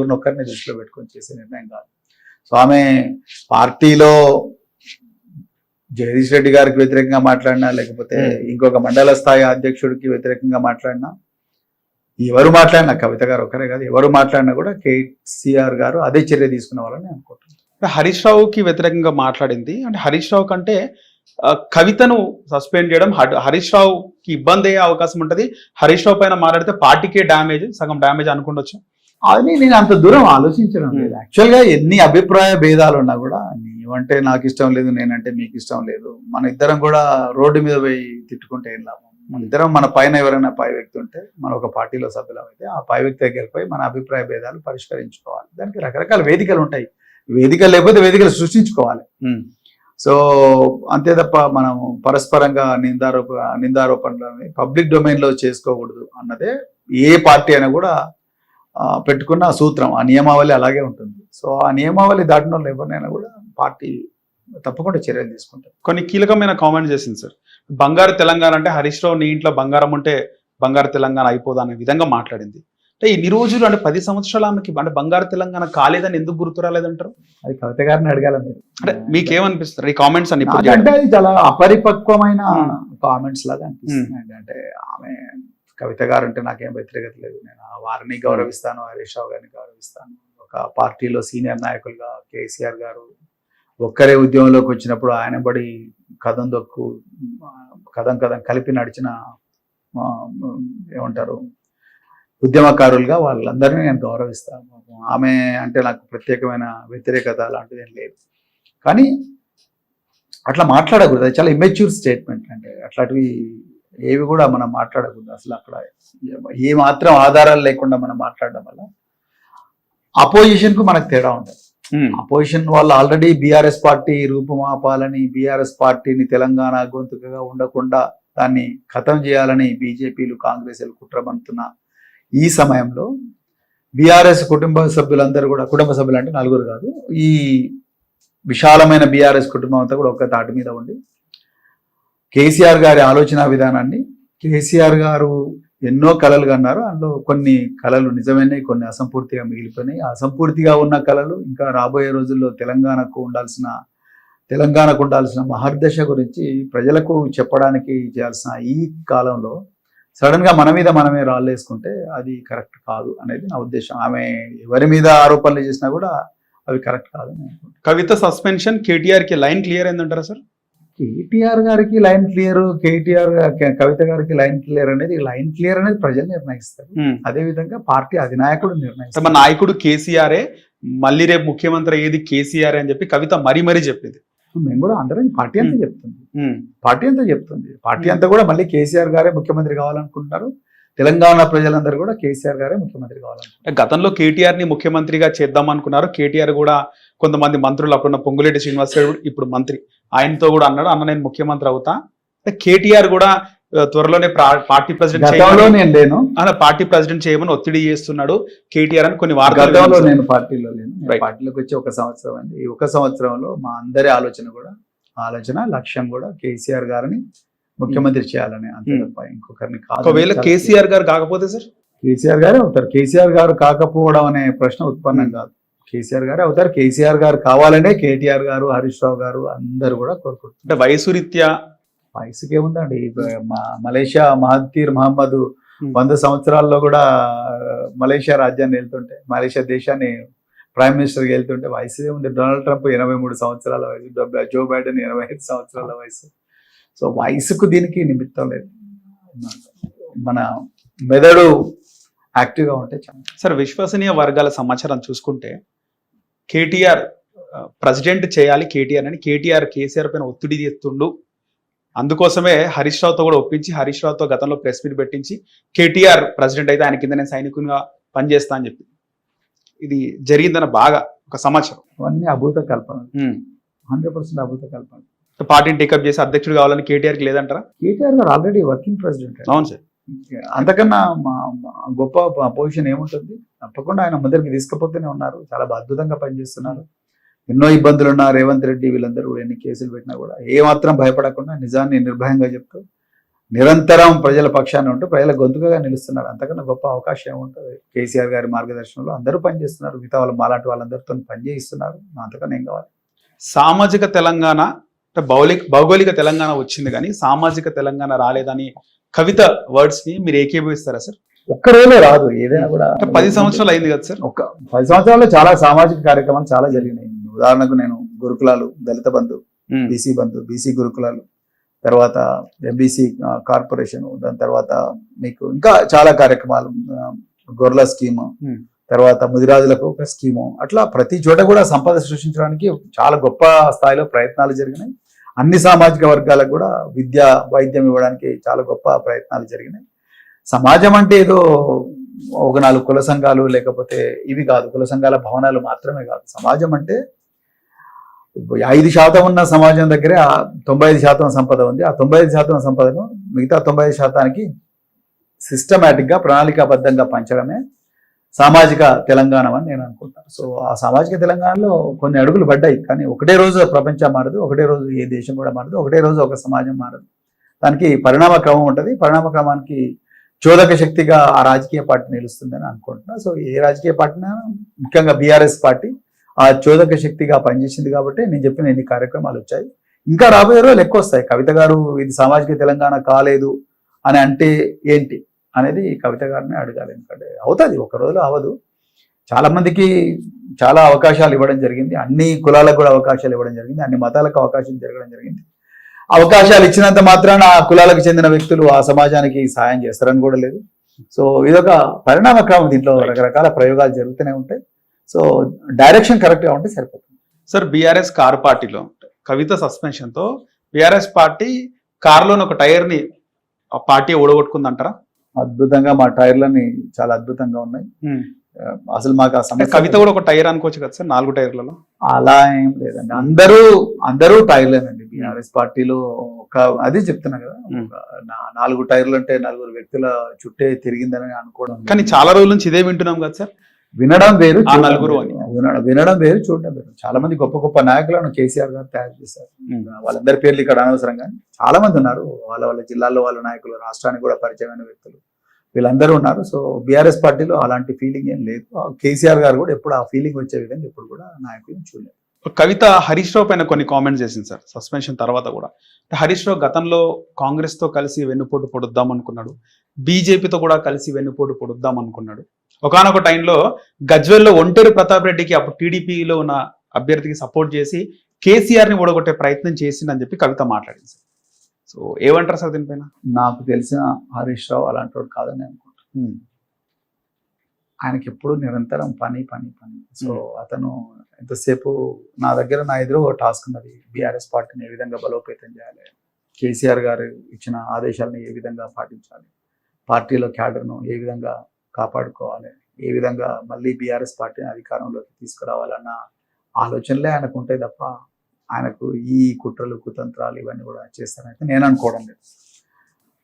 ఊరిని ఒక్కరిని దృష్టిలో పెట్టుకొని చేసే నిర్ణయం కాదు. సో ఆమె పార్టీలో జగదీష్ రెడ్డి గారికి వ్యతిరేకంగా మాట్లాడినా లేకపోతే. ఇంకొక మండల స్థాయి అధ్యక్షుడికి వ్యతిరేకంగా మాట్లాడినా ఎవరు మాట్లాడినా కవిత గారు ఒకరే కాదు ఎవరు మాట్లాడినా కూడా కేసీఆర్ గారు అదే చర్య తీసుకున్న వాళ్ళని అనుకుంటున్నాను. హరీష్ రావుకి వ్యతిరేకంగా మాట్లాడింది. అంటే హరీష్ రావు కంటే కవితను సస్పెండ్ చేయడం హరీష్ రావుకి ఇబ్బంది అయ్యే అవకాశం ఉంటది. హరీష్ రావు పైన మాట్లాడితే పార్టీకే డ్యామేజ్ సగం డ్యామేజ్ అనుకుండొచ్చు. అది నేను అంత దూరం ఆలోచించడం లేదు. Hmm. యాక్చువల్గా ఎన్ని అభిప్రాయ భేదాలు ఉన్నా కూడా నీవంటే నాకు ఇష్టం లేదు నేనంటే మీకు ఇష్టం లేదు. మన ఇద్దరం కూడా రోడ్డు మీద పోయి తిట్టుకుంటే ఏం లాభం? మన ఇద్దరం మన పైన ఎవరైనా పై వ్యక్తి ఉంటే మన ఒక పార్టీలో సభ్యులం అయితే ఆ పై వ్యక్తి దగ్గరికి పోయి మన అభిప్రాయ భేదాలు పరిష్కరించుకోవాలి. దానికి రకరకాల వేదికలు ఉంటాయి. వేదికలు లేకపోతే వేదికలు సృష్టించుకోవాలి. సో అంతే తప్ప మనం పరస్పరంగా నిందారోప నిందారోపణలని పబ్లిక్ డొమైన్లో చేసుకోకూడదు అన్నదే ఏ పార్టీ అయినా కూడా పెట్టుకున్న సూత్రం ఆ నియమావళి అలాగే ఉంటుంది. సో ఆ నియమావళి దాటిన వాళ్ళు ఎవరినైనా కూడా పార్టీ తప్పకుండా చర్యలు తీసుకుంటారు. కొన్ని కీలకమైన కామెంట్ చేసింది సార్. బంగారు తెలంగాణ అంటే హరీష్ రావు నీ ఇంట్లో బంగారం ఉంటే బంగారు తెలంగాణ అయిపోదా అనే విధంగా మాట్లాడింది. అంటే ఇన్ని రోజులు అంటే పది సంవత్సరాలు ఆమెకి అంటే బంగారు తెలంగాణ కాలేదని ఎందుకు గుర్తు రాలేదంటారు అది కవిత గారిని అడగాల మీరు. అంటే మీకేమనిపిస్తారు ఈ కామెంట్స్ అని ఇప్పుడు అంటే చాలా అపరిపక్వమైన. కామెంట్స్ లాగా అనిపిస్తుంది అంటే ఆమె కవిత గారు అంటే నాకేం వ్యతిరేకత లేదు. నేను ఆ వారిని గౌరవిస్తాను హరీష్ రావు గారిని గౌరవిస్తాను. ఒక పార్టీలో సీనియర్ నాయకులుగా కేసీఆర్ గారు ఒక్కరే ఉద్యమంలోకి వచ్చినప్పుడు ఆయన బడి కథం దొక్కు కథం కథం కలిపి నడిచిన ఏమంటారు ఉద్యమకారులుగా వాళ్ళందరినీ నేను గౌరవిస్తాను. ఆమె అంటే నాకు ప్రత్యేకమైన వ్యతిరేకత లాంటిది ఏం లేదు. కానీ అట్లా మాట్లాడకూడదు. అది చాలా ఇమెచ్యూర్ స్టేట్మెంట్ అంటే అట్లాంటివి ఏవి కూడా మనం మాట్లాడకూడదు. అసలు అక్కడ ఏ మాత్రం ఆధారాలు లేకుండా మనం మాట్లాడడం వల్ల అపోజిషన్కు మనకు తేడా ఉంటుంది ఉమ్, అపోజిషన్ వాళ్ళు ఆల్రెడీ బీఆర్ఎస్ పార్టీ రూపుమాపాలని బీఆర్ఎస్ పార్టీని తెలంగాణ గొంతుకగా ఉండకుండా దాన్ని ఖతం చేయాలని బీజేపీలు కాంగ్రెస్లు కుట్రబంతున్న ఈ సమయంలో బీఆర్ఎస్ కుటుంబ సభ్యులందరూ కూడా కుటుంబ సభ్యులు అంటే నలుగురు కాదు ఈ విశాలమైన బీఆర్ఎస్ కుటుంబం అంతా కూడా ఒక తాటి మీద ఉండి కేసీఆర్ గారి ఆలోచన విధానాన్ని కేసీఆర్ గారు ఎన్నో కళలు కన్నారు. అందులో కొన్ని కళలు నిజమైనవి కొన్ని అసంపూర్తిగా మిగిలిపోయినాయి. అసంపూర్తిగా ఉన్న కళలు ఇంకా రాబోయే రోజుల్లో తెలంగాణకు ఉండాల్సిన తెలంగాణకు ఉండాల్సిన మహర్దశ గురించి ప్రజలకు చెప్పడానికి చేయాల్సిన ఈ కాలంలో సడన్గా మన మీద మనమే రాళ్ళేసుకుంటే అది కరెక్ట్ కాదు అనేది నా ఉద్దేశం. ఆమె ఎవరి మీద ఆరోపణలు చేసినా కూడా అవి కరెక్ట్ కాదు కవిత సస్పెన్షన్ కేటీఆర్కి లైన్ క్లియర్ అయిందంటారా సార్? కేటీఆర్ గారికి లైన్ క్లియర్ కేటీఆర్ కవిత గారికి లైన్ క్లియర్ అనేది లైన్ క్లియర్ అనేది ప్రజలు నిర్ణయిస్తారు. అదే విధంగా పార్టీ అధినాయకుడు నిర్ణయిస్తారు. మన నాయకుడు కేసీఆరే మళ్ళీ రేపు ముఖ్యమంత్రి అయ్యేది కేసీఆర్ అని చెప్పి కవిత మరీ మరీ చెప్పింది. మేము కూడా అందరం పార్టీ అంతా చెప్తుంది. పార్టీ అంతా చెప్తుంది. పార్టీ అంతా కూడా మళ్ళీ కేసీఆర్ గారే ముఖ్యమంత్రి కావాలనుకుంటున్నారు. తెలంగాణ ప్రజలందరూ కూడా కేసీఆర్ గారే ముఖ్యమంత్రి కావాలనుకుంటున్నారు. అంటే గతంలో కేటీఆర్ని ముఖ్యమంత్రిగా చేద్దాం అనుకున్నారు కేటీఆర్ కూడా కొంతమంది మంత్రులు అప్పుడున్న పొంగులేటి శ్రీనివాసరావు ఇప్పుడు మంత్రి. ఆయనతో కూడా అన్నాడు అన్న నేను ముఖ్యమంత్రి అవుతా. కేటీఆర్ కూడా త్వరలోనే ప్రా- పార్టీ ప్రెసిడెంట్ నేను లేను. అలా పార్టీ ప్రెసిడెంట్ చేయమని ఒత్తిడి చేస్తున్నాడు కేటీఆర్ అని కొన్ని వార్తలు నేను పార్టీలో లేను. పార్టీలోకి వచ్చి ఒక సంవత్సరం ఈ ఒక సంవత్సరంలో మా అందరి ఆలోచన కూడా ఆలోచన లక్ష్యం కూడా కేసీఆర్ గారిని ముఖ్యమంత్రి చేయాలని అంతే Hmm. తప్ప ఇంకొకరిని కాదు. ఒకవేళ కేసీఆర్ గారు కాకపోతే సార్? కేసీఆర్ గారే అవుతారు. కేసీఆర్ గారు కాకపోవడం అనే ప్రశ్న ఉత్పన్నం Hmm. కాదు. కేసీఆర్ గారే అవుతారు. కేసీఆర్ గారు కావాలనే కేటీఆర్ గారు హరీష్ రావు గారు అందరూ కూడా కోరుకుంటున్నారు. అంటే వయసు రీత్యా? వయసుకి ఏముందండి మలేషియా మహతీర్ మహమ్మద్. వంద సంవత్సరాల్లో కూడా మలేషియా రాజ్యాన్ని వెళ్తుంటే మలేషియా దేశాన్ని ప్రైమ్ మినిస్టర్కి వెళ్తుంటే వయసు ఏముంది డొనాల్డ్ ట్రంప్ ఎనభై మూడు సంవత్సరాల వయసు జో బైడెన్ ఎనభై ఐదు సంవత్సరాల వయసు. సో వయసుకు దీనికి నిమిత్తం లేదు. మన మెదడు యాక్టివ్గా ఉంటే చాలా. సార్ విశ్వసనీయ వర్గాల సమాచారం చూసుకుంటే కేటీఆర్ ప్రెసిడెంట్ చేయాలి కేటీఆర్ అని. కేటీఆర్ కేసీఆర్ పైన ఒత్తిడి చేస్తుండు. అందుకోసమే హరీష్ రావుతో కూడా ఒప్పించి హరీష్ రావుతో గతంలో ప్రెస్ మీట్ పెట్టించి కేటీఆర్ ప్రెసిడెంట్ అయితే ఆయన కింద నేను సైనికునిగా పనిచేస్తా అని చెప్పి. ఇది జరిగిందన్న బాగా ఒక సమాచారం. అవన్నీ అభూత కల్పన హండ్రెడ్ పర్సెంట్ అభూత కల్పన పార్టీని టేకప్ చేసి అధ్యక్షుడు కావాలని కేటీఆర్కి లేదంటారా? కేటీఆర్ గారు ఆల్రెడీ వర్కింగ్ ప్రెసిడెంట్. అవును సార్. అంతకన్నా గొప్ప పొజిషన్ ఏముంటుంది? తప్పకుండా ఆయన ముందరికి తీసుకుపోతూనే ఉన్నారు. చాలా అద్భుతంగా పనిచేస్తున్నారు. ఎన్నో ఇబ్బందులు ఉన్న రేవంత్ రెడ్డి వీళ్ళందరూ కూడా ఎన్ని కేసులు పెట్టినా కూడా ఏ మాత్రం భయపడకుండా నిజాన్ని నిర్భయంగా చెప్తూ నిరంతరం ప్రజల పక్షాన ఉంటూ ప్రజల గొంతుకగా నిలుస్తున్నారు. అంతకన్నా గొప్ప అవకాశం ఏముంటుంది? కేసీఆర్ గారి మార్గదర్శనంలో అందరూ పనిచేస్తున్నారు. మిగతా వాళ్ళు మాలాంటి వాళ్ళందరితో పనిచేయిస్తున్నారు. అంతకన్నా ఏం కావాలి? సామాజిక తెలంగాణ అంటే భౌలిక భౌగోళిక తెలంగాణ వచ్చింది కానీ సామాజిక తెలంగాణ రాలేదని కవిత వర్డ్స్ని మీరు ఏకీభవిస్తారా సార్? ఒక్క రోజులో రాదు ఏదైనా కూడా. పది సంవత్సరాలు అయింది కదా సార్? ఒక పది సంవత్సరాల్లో చాలా సామాజిక కార్యక్రమాలు చాలా జరిగినాయి. ఉదాహరణకు నేను గురుకులాలు దళిత బంధు బీసీ బంధు బీసీ గురుకులాలు తర్వాత ఎంబీసీ కార్పొరేషన్ దాని తర్వాత మీకు ఇంకా చాలా కార్యక్రమాలు గొర్రెల స్కీమ్. తర్వాత ముదిరాజులకు ఒక స్కీము అట్లా ప్రతి చోట కూడా సంపద సృష్టించడానికి చాలా గొప్ప స్థాయిలో ప్రయత్నాలు జరిగినాయి. అన్ని సామాజిక వర్గాలకు కూడా విద్య వైద్యం ఇవ్వడానికి చాలా గొప్ప ప్రయత్నాలు జరిగినాయి. సమాజం అంటే ఏదో ఒక నాలుగు కుల సంఘాలు లేకపోతే ఇవి కాదు. కుల సంఘాల భవనాలు మాత్రమే కాదు. సమాజం అంటే ఐదు శాతం ఉన్న సమాజం దగ్గరే ఆ తొంభై ఐదు శాతం సంపద ఉంది. ఆ తొంభై ఐదు శాతం సంపదను మిగతా తొంభై ఐదు శాతానికి సిస్టమేటిక్గా ప్రణాళికాబద్ధంగా పంచడమే సామాజిక తెలంగాణ అని నేను అనుకుంటాను సో ఆ సామాజిక తెలంగాణలో కొన్ని అడుగులు పడ్డాయి. కానీ ఒకటే రోజు ప్రపంచం మారదు ఒకటే రోజు ఏ దేశం కూడా మారదు ఒకటే రోజు ఒక సమాజం మారదు. దానికి పరిణామ క్రమం ఉంటుంది. పరిణామ క్రమానికి చోదక శక్తిగా ఆ రాజకీయ పార్టీ నిలుస్తుందని అనుకుంటున్నా. సో ఏ రాజకీయ పార్టీనా? ముఖ్యంగా బీఆర్ఎస్ పార్టీ ఆ చోదక శక్తిగా పనిచేసింది కాబట్టి నేను చెప్పిన ఎన్ని కార్యక్రమాలు వచ్చాయి. ఇంకా రాబోయే రోజులు ఎక్కువ వస్తాయి. కవిత గారు ఇది సామాజిక తెలంగాణ కాలేదు అని అంటే ఏంటి అనేది కవిత గారిని అడగాలి. ఎందుకంటే అవుతుంది ఒక రోజులో అవదు చాలా మందికి చాలా అవకాశాలు ఇవ్వడం జరిగింది. అన్ని కులాలకు కూడా అవకాశాలు ఇవ్వడం జరిగింది. అన్ని మతాలకు అవకాశం జరగడం జరిగింది. అవకాశాలు ఇచ్చినంత మాత్రాన ఆ కులాలకు చెందిన వ్యక్తులు ఆ సమాజానికి సాయం చేస్తారని కూడా లేదు. సో ఇదొక పరిణామ క్రమం దీంట్లో రకరకాల ప్రయోగాలు జరుగుతూనే ఉంటాయి. సో డైరెక్షన్ కరెక్ట్గా ఉంటే సరిపోతుంది. సార్ బీఆర్ఎస్ కార్ పార్టీలో కవిత సస్పెన్షన్తో బీఆర్ఎస్ పార్టీ కారులోని ఒక టైర్ని ఆ పార్టీ ఓడగొట్టుకుందంటారా అద్భుతంగా మా టైర్లని చాలా అద్భుతంగా ఉన్నాయి. అసలు మాకు ఆ అంటే సమస్య కవిత కూడా ఒక టైర్ అనుకోవచ్చు కదా సార్ నాలుగు టైర్లలో? అలా ఏం లేదండి. అందరూ అందరూ టైర్లేనండి. బీఆర్ఎస్ పార్టీలో ఒక అదే చెప్తున్నా కదా నాలుగు టైర్లు అంటే నలుగురు వ్యక్తుల చుట్టే తిరిగిందని అనుకోవడం. కానీ చాలా రోజుల నుంచి ఇదే వింటున్నాం కదా సార్. వినడం వేరు నలుగురు. వినడం వేరు చూడడం వేరు. చాలా మంది గొప్ప గొప్ప నాయకులను కేసీఆర్ గారు తయారు చేశారు. వాళ్ళందరి పేర్లు ఇక్కడ అనవసరం కానీ చాలా మంది ఉన్నారు. వాళ్ళ వాళ్ళ జిల్లాల్లో వాళ్ళ నాయకులు రాష్ట్రానికి కూడా పరిచయమైన వ్యక్తులు. వీళ్ళందరూ ఉన్నారు. సో బీఆర్ఎస్ పార్టీలో అలాంటి ఫీలింగ్ ఏం లేదు. కేసీఆర్ గారు కూడా ఎప్పుడు ఆ ఫీలింగ్ వచ్చే విధంగా ఎప్పుడు కూడా నాయకులను చూడలేదు. కవిత హరీష్ రావు పైన కొన్ని కామెంట్స్ చేసింది సార్ సస్పెన్షన్ తర్వాత కూడా. హరీష్ రావు గతంలో కాంగ్రెస్తో కలిసి వెన్నుపోటు పొడుద్దాం అనుకున్నాడు. బీజేపీతో కూడా కలిసి వెన్నుపోటు పొడుద్దాం అనుకున్నాడు. ఒకనొక టైంలో గజ్వెల్లో ఒంటేరు ప్రతాప్ రెడ్డికి అప్పుడు టీడీపీలో ఉన్న అభ్యర్థికి సపోర్ట్ చేసి కేసీఆర్ని ఓడగొట్టే ప్రయత్నం చేసిందని చెప్పి కవిత మాట్లాడింది సార్. సో ఏమంటారు సార్ దీనిపైన? నాకు తెలిసిన హరీష్ రావు అలాంటి వాడు కాదని అనుకుంటున్నాను ఆయనకి ఎప్పుడు నిరంతరం పని పని పని. సో అతను ఎంతసేపు నా దగ్గర నా ఎదురు ఒక టాస్క్ ఉన్నది. బీఆర్ఎస్ పార్టీని ఏ విధంగా బలోపేతం చేయాలి? కేసీఆర్ గారు ఇచ్చిన ఆదేశాలను ఏ విధంగా పాటించాలి? పార్టీలో క్యాడర్ను ఏ విధంగా కాపాడుకోవాలి? ఏ విధంగా మళ్ళీ బీఆర్ఎస్ పార్టీని అధికారంలోకి తీసుకురావాలన్న ఆలోచనలే ఆయనకు ఉంటాయి తప్ప ఆయనకు ఈ కుట్రలు కుతంత్రాలు ఇవన్నీ కూడా చేస్తానైతే నేను అనుకోవడం లేదు.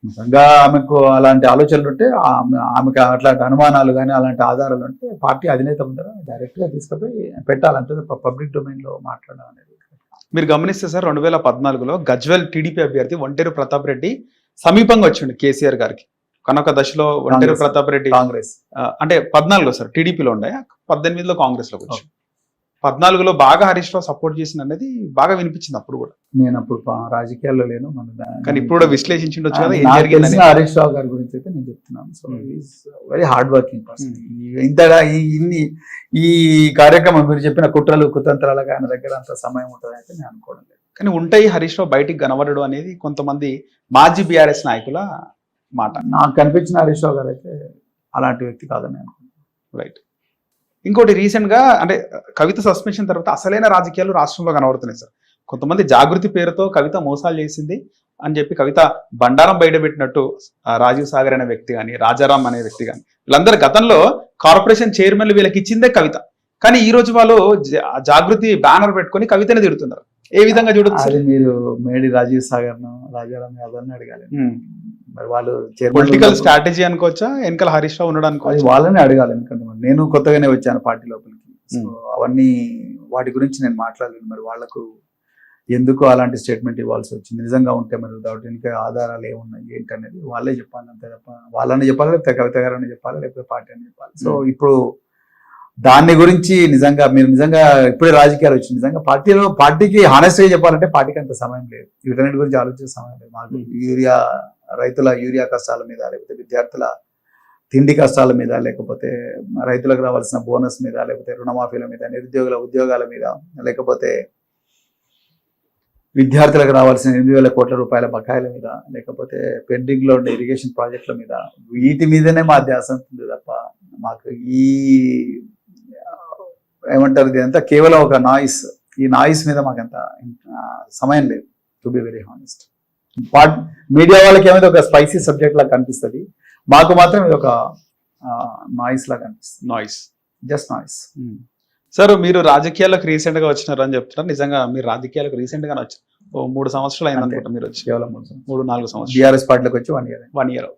నిజంగా ఆమెకు అలాంటి ఆలోచనలు ఉంటే ఆమె ఆమెకు అట్లాంటి అనుమానాలు కానీ అలాంటి ఆధారాలు ఉంటే పార్టీ అధినేత ముందర డైరెక్ట్గా తీసుకుపోయి పెట్టాలంటే పబ్లిక్ డొమైన్లో మాట్లాడడం అనేది మీరు గమనిస్తే సార్ రెండు వేల పద్నాలుగులో గజ్వెల్ టీడీపీ అభ్యర్థి ఒంటేరు ప్రతాప్ రెడ్డి సమీపంగా వచ్చిండు కేసీఆర్ గారికి. కనొక దశలో ఒంటేరు. ప్రతాప్ రెడ్డి కాంగ్రెస్. అంటే పద్నాలుగులో సార్ టీడీపీలో ఉండే పద్దెనిమిదిలో కాంగ్రెస్లోకి వచ్చి పద్నాలుగులో బాగా హరీష్ రావు సపోర్ట్ చేసిన అనేది బాగా వినిపించింది అప్పుడు కూడా. నేను అప్పుడు రాజకీయాల్లో లేను మన కానీ ఇప్పుడు కూడా విశ్లేషించుండొచ్చు కదా ఏం హరీష్ రావు గారి గురించి అయితే నేను చెప్తున్నాను. So. Is very hard working person ఇంతగా ఈ ఇన్ని ఈ కార్యక్రమం మీరు చెప్పిన కుట్రలు కుతంత్రాలకు ఆయన దగ్గర అంత సమయం ఉంటుంది అయితే నేను అనుకోవడం లేదు. కానీ ఉంటాయి హరీష్ రావు బయటికి కనబడడం అనేది కొంతమంది మాజీ బీఆర్ఎస్ నాయకుల మాట. నాకు కనిపించిన హరీష్ రావు గారు అయితే అలాంటి వ్యక్తి కాదని అనుకుంటున్నాను. రైట్ ఇంకోటి రీసెంట్గా అంటే కవిత సస్పెన్షన్ తర్వాత అసలైన రాజకీయాలు రాష్ట్రంలో కనబడుతున్నాయి సార్. కొంతమంది జాగృతి పేరుతో కవిత మోసాలు చేసింది అని చెప్పి కవిత బండారం బయటపెట్టినట్టు రాజీవ్ సాగర్ అనే వ్యక్తి కానీ రాజారాం అనే వ్యక్తి కానీ వీళ్ళందరూ గతంలో కార్పొరేషన్ చైర్మన్లు వీళ్ళకి ఇచ్చిందే కవిత. కానీ ఈ రోజు వాళ్ళు జాగృతి బ్యానర్ పెట్టుకొని కవితని తిడుతున్నారు. ఏ విధంగా చూడొచ్చు అది మీరు మేడి రాజీవ్ సాగర్ రాజారాం యాదవ్ అడగాలి. మరి వాళ్ళు పొలిటికల్ స్ట్రాటజీ అనుకోవచ్చా? వెనకాల హరీష్ రావు ఉండడం అది అనుకోవచ్చు వాళ్ళని అడగాలి ఎందుకంటే మరి నేను కొత్తగానే వచ్చాను పార్టీ లోపలికి. So Hmm. అవన్నీ వాటి గురించి నేను మాట్లాడలేను మరి వాళ్ళకు ఎందుకు అలాంటి స్టేట్మెంట్ ఇవ్వాల్సి వచ్చింది? నిజంగా ఉంటే మరి దాటి ఇంకా ఆధారాలు ఏమున్నాయి? ఏంటి అనేది వాళ్ళే చెప్పాలి అంతే తప్ప వాళ్ళని చెప్పాలి లేకపోతే కవిత గారని చెప్పాలి లేకపోతే పార్టీ అని చెప్పాలి? So Hmm. ఇప్పుడు దాన్ని గురించి నిజంగా మీరు నిజంగా ఇప్పుడే రాజకీయాలు వచ్చింది. నిజంగా పార్టీలో పార్టీకి హానెస్ట్గా చెప్పాలంటే పార్టీకి అంత సమయం లేదు. వీటన్నిటి గురించి ఆలోచించే సమయం లేదు. మాకు Hmm. రైతుల యూరియా కష్టాల మీద లేకపోతే విద్యార్థుల తిండి కష్టాల మీద లేకపోతే రైతులకు రావాల్సిన బోనస్ మీద లేకపోతే రుణమాఫీల మీద నిరుద్యోగుల ఉద్యోగాల మీద లేకపోతే విద్యార్థులకు రావాల్సిన ఎనిమిది వేల కోట్ల రూపాయల బకాయిల మీద లేకపోతే పెండింగ్లో ఉండే ఇరిగేషన్ ప్రాజెక్టుల మీద వీటి మీదనే మా ధ్యాస ఉంటుంది తప్ప మాకు ఈ ఏమంటారు ఇది అంతా కేవలం ఒక నాయిస్ ఈ నాయిస్ మీద మాకంత అంత సమయం లేదు to be very honest media వాళ్ళకి ఏమైతే ఒక స్పైసీ సబ్జెక్ట్ లాగా కనిపిస్తుంది. మాకు మాత్రం ఇది ఒక నాయిస్ లాగా కనిపిస్తుంది నాయిస్ జస్ట్ నాయిస్ సార్ మీరు రాజకీయాలకు రీసెంట్గా వచ్చినారు అని చెప్తున్నారు. నిజంగా మీరు రాజకీయాలకు రీసెంట్ గానే వచ్చారు ఓ మూడు సంవత్సరాలు అయింది. అనుకుంటా మీరు వచ్చి. కేవలం మూడు నాలుగు సంవత్సరాలు. బీఆర్ఎస్ పార్టీలోకి వచ్చి one year one year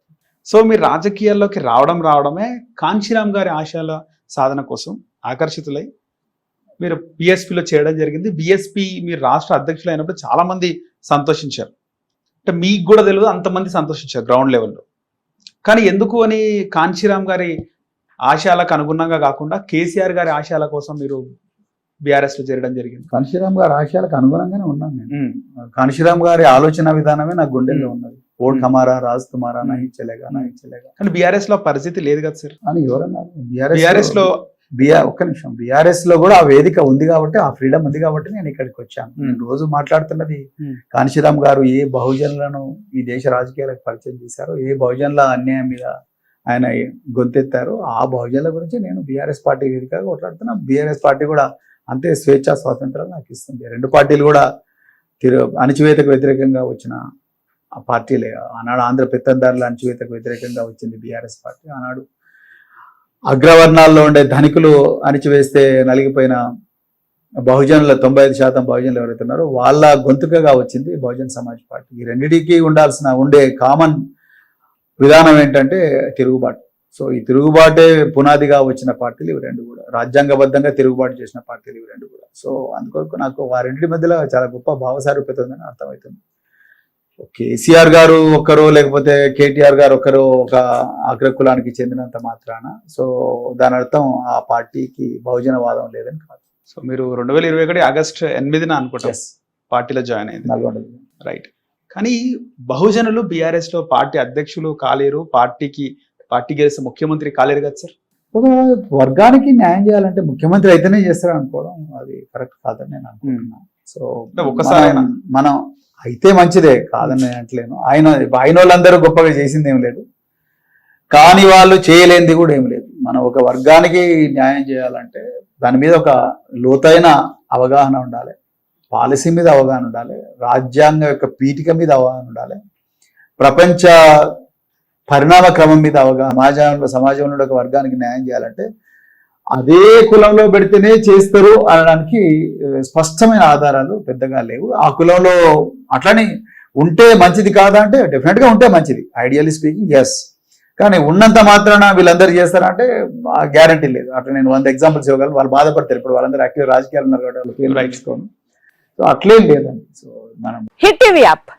so మీరు రాజకీయాల్లోకి రావడం రావడమే కాంచీరామ్ గారి ఆశయాల సాధన కోసం ఆకర్షితులై మీరు బిఎస్పిలో చేయడం జరిగింది. బిఎస్పి మీరు రాష్ట్ర అధ్యక్షులు అయినప్పుడు చాలా మంది సంతోషించారు. అంటే మీకు కూడా తెలియదు అంతమంది సంతోషించారు గ్రౌండ్ లెవెల్లో కానీ ఎందుకు అని కాంచీరామ్ గారి ఆశయాలకు అనుగుణంగా కాకుండా కేసీఆర్ గారి ఆశయాల కోసం మీరు బీఆర్ఎస్లో చేరడం జరిగింది. కాన్షీరామ్ గారి ఆశయాలకు అనుగుణంగానే ఉన్నాను నేను. కాన్షీరామ్ గారి ఆలోచన విధానమే నాకు గుండెల్లో ఉన్నది. Hmm. కమారా రాజ్ కుమారా Hmm. నహి చెలేగా నహి చెలేగా కానీ బీఆర్ఎస్లో పరిస్థితి లేదు కదా సార్? అని ఎవరన్నారు? బీఆర్ఎస్లో బిఆర్ ఒక్క నిమిషం. బీఆర్ఎస్లో కూడా ఆ వేదిక ఉంది కాబట్టి ఆ ఫ్రీడమ్ ఉంది కాబట్టి నేను ఇక్కడికి వచ్చాను. రోజు మాట్లాడుతున్నది. కాన్షీరామ్ గారు ఏ బహుజనులను ఈ దేశ రాజకీయాలకు పరిచయం చేశారో ఏ బహుజనుల అన్యాయం మీద ఆయన గొంతెత్తారో ఆ బహుజనుల గురించి నేను బీఆర్ఎస్ పార్టీ వేదికగా కొట్లాడుతున్నా. బీఆర్ఎస్ పార్టీ కూడా అంతే స్వేచ్ఛ స్వాతంత్రాలు నాకు ఇస్తుంది. రెండు పార్టీలు కూడా తిరు అణచివేతకు వ్యతిరేకంగా వచ్చిన ఆ పార్టీలే. ఆనాడు ఆంధ్ర పెత్తందారుల అణచివేతకు వ్యతిరేకంగా వచ్చింది బీఆర్ఎస్ పార్టీ. ఆనాడు అగ్రవర్ణాల్లో ఉండే ధనికులు అణిచివేస్తే నలిగిపోయిన బహుజనుల తొంభై ఐదు శాతం బహుజనులు ఎవరైతే ఉన్నారో వాళ్ళ గొంతుకగా వచ్చింది బహుజన్ సమాజ్ పార్టీ. ఈ రెండిటికి ఉండాల్సిన ఉండే కామన్ విధానం ఏంటంటే తిరుగుబాటు. సో ఈ తిరుగుబాటే పునాదిగా వచ్చిన పార్టీలు ఇవి రెండు కూడా. రాజ్యాంగబద్ధంగా తిరుగుబాటు చేసిన పార్టీలు ఇవి రెండు కూడా. సో అందుకొరకు నాకు వారింటి మధ్యలో చాలా గొప్ప భావసారూప్యత ఉందని అర్థమవుతుంది. కేసీఆర్ గారు ఒక్కరు లేకపోతే కేటీఆర్ గారు ఒక్కరు ఒక అగ్ర కులానికి చెందినంత మాత్రాన. సో దాని అర్థం ఆ పార్టీకి బహుజనవాదం లేదని కాదు. సో మీరు రెండు వేల ఇరవై ఒకటి ఆగస్ట్ ఎనిమిదిన అనుకుంటాం Yes, పార్టీలో జాయిన్ అయింది. నల్గొండ. రైట్ కానీ బహుజనులు బీఆర్ఎస్లో పార్టీ అధ్యక్షులు కాలేరు పార్టీకి పార్టీ గెలిస్తే ముఖ్యమంత్రి కాలేరు కదా సార్? ఒక వర్గానికి న్యాయం చేయాలంటే ముఖ్యమంత్రి అయితేనే చేస్తారు అనుకోవడం అది కరెక్ట్ కాదని నేను అనుకుంటున్నాను. సో ఒక్కసారి మనం అయితే మంచిదే కాదని నేను అంటలేను ఆయన ఆయన వాళ్ళందరూ గొప్పగా చేసింది ఏం లేదు. కాని వాళ్ళు చేయలేనిది కూడా ఏం లేదు. మనం ఒక వర్గానికి న్యాయం చేయాలంటే దాని మీద ఒక లోతైన అవగాహన ఉండాలి. పాలసీ మీద అవగాహన ఉండాలి. రాజ్యాంగం యొక్క పీఠిక మీద అవగాహన ఉండాలి. ప్రపంచ పరిణామ క్రమం మీద అవగాహన సమాజంలో సమాజంలో ఒక వర్గానికి న్యాయం చేయాలంటే అదే కులంలో పెడితేనే చేస్తారు అనడానికి స్పష్టమైన ఆధారాలు పెద్దగా లేవు. ఆ కులంలో అట్లని ఉంటే మంచిది కాదా అంటే డెఫినెట్గా ఉంటే మంచిది. ఐడియల్లీ స్పీకింగ్ ఎస్ కానీ ఉన్నంత మాత్రాన వీళ్ళందరూ చేస్తారంటే గ్యారంటీ లేదు. అట్లా నేను వంద ఎగ్జాంపుల్స్ ఇవ్వగలను. వాళ్ళు బాధపడతారు. ఇప్పుడు వాళ్ళందరూ యాక్టివ్ రాజకీయాలు ఉన్నారు కాబట్టి వాళ్ళు పేర్లు Right. రాయించుకోను సో అట్లేం లేదండి. సో మనం హిట్ టీవీ యాప్.